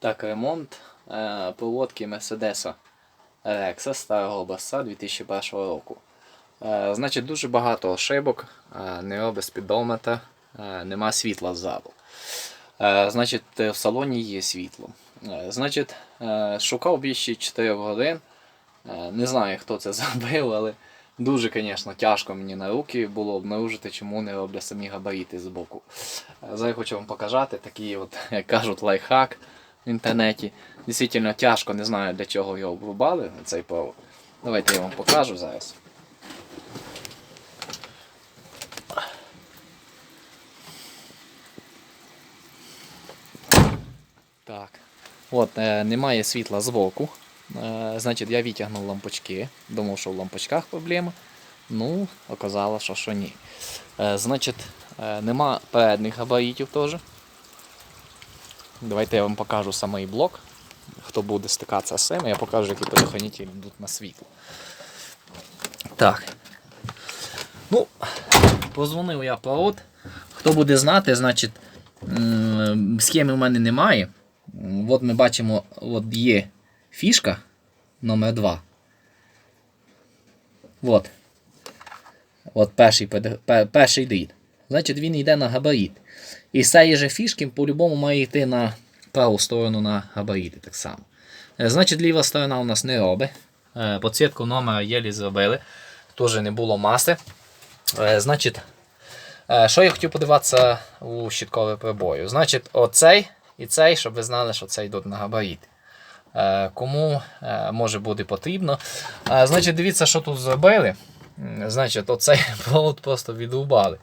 Так, ремонт е, проводки Мерседеса Рекса старого образця 2001 року. Е, значить, дуже багато ошибок, е, не робить спідометр, е, нема світла ззаду. Е, значить, е, в салоні є світло. Е, значить, е, шукав більше 4 годин. Е, не знаю, хто це зробив, але дуже, звісно, тяжко мені на руки було обнаружити, чому не роблять самі габарити з боку. Е, Зараз хочу вам показати такий, от, як кажуть, лайфхак в інтернеті. Дійсно тяжко, не знаю для чого його обрубали, цей провод. Давайте я вам покажу зараз. Так. От, е, немає світла збоку. Е, значить, я витягнув лампочки. Думав, що в лампочках проблема. Ну, оказалось, що, що ні. Е, значить, е, нема передніх габаритів теж. Давайте я вам покажу самий блок. Хто буде стикатися з цим, я покажу, які предохранителі йдуть на світло. Так. Ну, позвонив я пород. Хто буде знати, значить, схеми в мене немає. От ми бачимо, от є фішка номер 2. От. От перший, перший дріт. Значить, він йде на габарит. І з цієї же фішки по-любому має йти на праву сторону на габарити так само. Е, Значить, ліва сторона у нас не робить. Е, Підсвітку номера єлі зробили. Теж не було маси. Е, Значить, що я хотів подивитися у щиткове прибою? Значить, оцей і цей, щоб ви знали, що це йдуть на габарит. Кому може бути потрібно. Значить, дивіться, що тут зробили. Значить, оцей провод просто відрубали.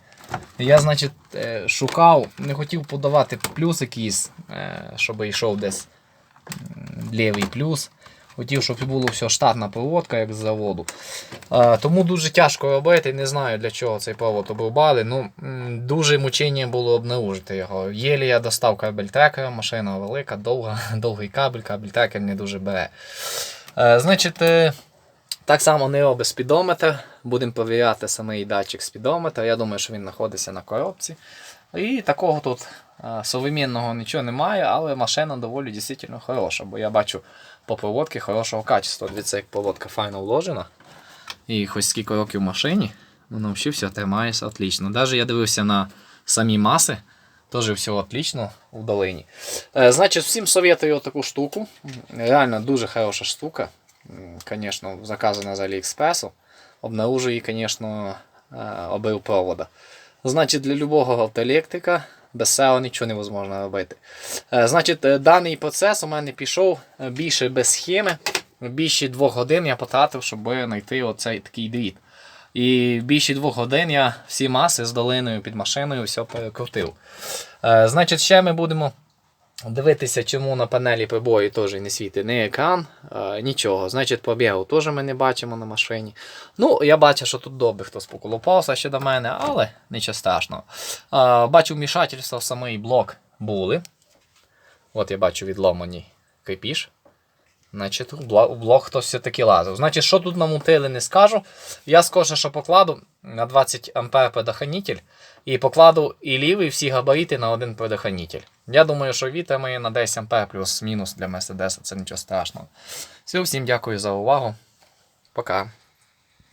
Я, значить, е, шукав, не хотів подавати плюс якийсь, е, щоб йшов десь лівий плюс. Хотів, щоб було все штатна проводка, як з заводу. Е, Тому дуже тяжко робити. Не знаю для чого цей провод обрубали. Ну, дуже мучення було обнаружити його. Єлі я достав кабель трекера, машина велика, довга, довгий кабель, кабель трекер не дуже бере. Значить, так само не робить спідометр. Будемо перевіряти самий датчик спідометра. Я думаю, що він знаходиться на коробці. І такого тут а, современного нічого немає, але машина доволі дійсно хороша, бо я бачу по проводці хорошого качества. Дивіться, як проводка файно вложена. І хоч скільки років в машині, воно взагалі все тримається отлично. Навіть я дивився на самі маси, теж все отлично в долині. Е, значить, всім советую таку штуку. Реально дуже хороша штука. Конечно, заказана з Аліекспресу. Обнаружу її, звісно, обив провода. Значить, для любого автоелектрика без SEO нічого невозможно робити. Е, Значить, е, даний процес у мене пішов більше без схеми. Більше двох годин я потратив, щоб знайти оцей такий дріт. І більше двох годин я всі маси з долиною під машиною все перекрутив. Е, Значить, ще ми будемо дивитися, чому на панелі прибою теж не світить ні екран, е, нічого. Значить, пробігу теж ми не бачимо на машині. Ну, я бачу, що тут добре хтось поколупався ще до мене, але нічого страшного. Е, Бачу вмішательство в самий блок були. От я бачу відломаний крепіш. Значить, у блок хтось все-таки лазив. Значить, що тут намутили, не скажу. Я скорше, що покладу на 20 ампер предохранитель і покладу і лівий всі габарити на один предохранитель. Я думаю, що вітримає на 10 А плюс-мінус для Мерседеса, це нічого страшного. Все, всім дякую за увагу. Пока.